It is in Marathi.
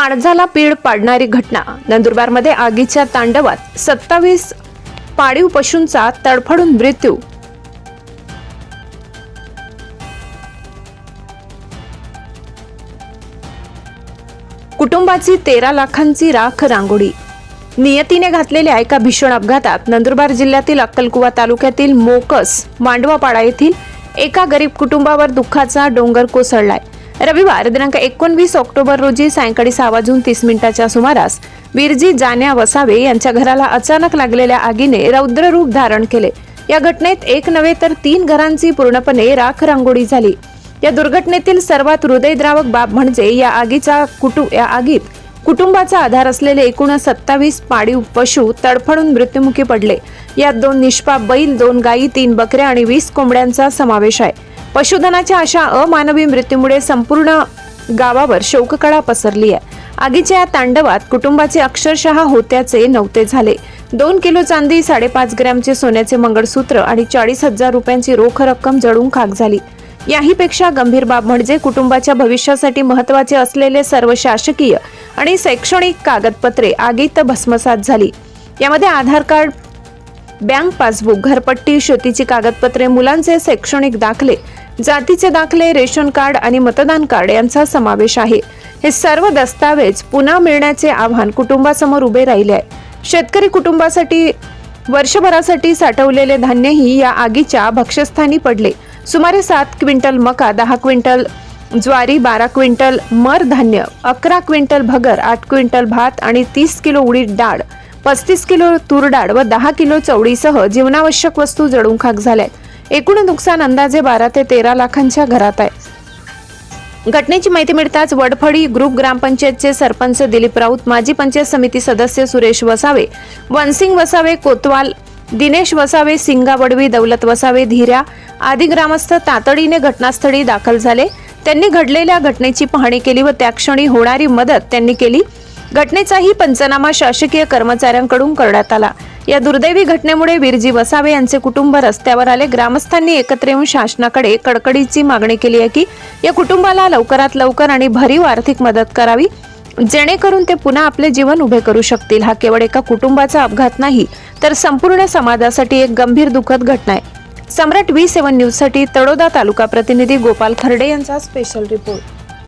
काळजाला पीड पाडणारी घटना. नंदुरबारमध्ये आगीच्या तांडवात सत्तावीस पाळीव पशूंचा तडफडून मृत्यू. कुटुंबाची तेरा लाखांची राख रांगोळी. नियतीने घातलेल्या एका भीषण अपघातात नंदुरबार जिल्ह्यातील अक्कलकुवा तालुक्यातील मोकस मांडवापाडा येथील एका गरीब कुटुंबावर दुःखाचा डोंगर कोसळलाय. रविवार दिनांक एकोणवीस ऑक्टोबर रोजी सायंकाळी सहा वाजून तीस मिनिटाच्या सुमारास बिरजी जान्या वसावे यांच्या घराला अचानक लागलेल्या आगीने रौद्र रूप धारण केले. या घटनेत एक नव्हे तर तीन घरांची पूर्णपणे राख रांगोळी झाली. या दुर्घटनेतील सर्वात हृदयद्रावक बाब म्हणजे या आगीचा कुटु या आगीत कुटुंबाचा आधार असलेले एकूण सत्तावीस पाळीव पशु तडफडून मृत्युमुखी पडले. यात दोन निष्पाप बैल दोन गायी तीन बकऱ्या आणि वीस कोंबड्यांचा समावेश आहे. पशुधनाच्या अशा अमानवी मृत्यूमुळे संपूर्ण गावावर शोककळा पसरली आहे. आगीच्या या तांडवात कुटुंबाचे अक्षरशः होत्याचे नव्हते झाले. दोन किलो चांदी साडेपाच ग्रॅमचे सोन्याचे मंगळसूत्र आणि चाळीस हजार रुपयांची रोख रक्कम जळून खाक झाली. याहीपेक्षा गंभीर बाब म्हणजे कुटुंबाच्या भविष्यासाठी महत्त्वाचे असलेले सर्व शासकीय आणि शैक्षणिक कागदपत्रे आगीत भस्मसात झाली. यामध्ये आधार कार्ड बँक पासबुक घरपट्टी शेतीची कागदपत्रे मुलांचे शैक्षणिक दाखले जातीचे दाखले रेशन कार्ड आणि मतदान कार्ड यांचा समावेश आहे. हे सर्व दस्तावेज पुन्हा मिळण्याचे आव्हान कुटुंबासमोर उभे राहिले आहे. शेतकरी कुटुंबासाठी वर्षभरासाठी साठवलेले धान्यही या आगीच्या भक्षस्थानी पडले. सुमारे सात क्विंटल मका दहा क्विंटल ज्वारी बारा क्विंटल मर धान्य अकरा क्विंटल भगर आठ क्विंटल भात आणि तीस किलो उडीद डाळ पस्तीस किलो तूर डाळ व दहा किलो चवळीसह जीवनावश्यक वस्तू जळून खाक झाल्यात. एकूण नुकसान अंदाजे बारा ते तेरा लाखांच्या घरात आहे. घटनेची माहिती मिळताच वडफळी ग्रुप ग्रामपंचायतचे सरपंच दिलीप राऊत माजी पंचायत समिती सदस्य सुरेश वसावे वनसिंग वसावे कोतवाल दिनेश वसावे सिंगा वडवी दौलत वसावे धीऱ्या आदी ग्रामस्थ तातडीने घटनास्थळी दाखल झाले. त्यांनी घडलेल्या घटनेची पाहणी केली व त्या क्षणी होणारी मदत त्यांनी केली. घटनेचाही पंचनामा शासकीय कर्मचाऱ्यांकडून करण्यात आला. या दुर्दैवी घटनेमुळे वीरजी वसावे यांचे कुटुंब रस्त्यावर आले. ग्रामस्थांनी एकत्र येऊन शासनाकडे कडकडीची मागणी केली आहे की या कुटुंबाला लवकरात लवकर आणि भरीव आर्थिक मदत करावी जेणेकरून ते पुन्हा आपले जीवन उभे करू शकतील. हा केवळ एका कुटुंबाचा अपघात नाही तर संपूर्ण समाजासाठी एक गंभीर दुःखद घटना आहे. सम्राट व्ही सेव्हन न्यूजसाठी तळोदा तालुका प्रतिनिधी गोपाल खर्डे यांचा स्पेशल रिपोर्ट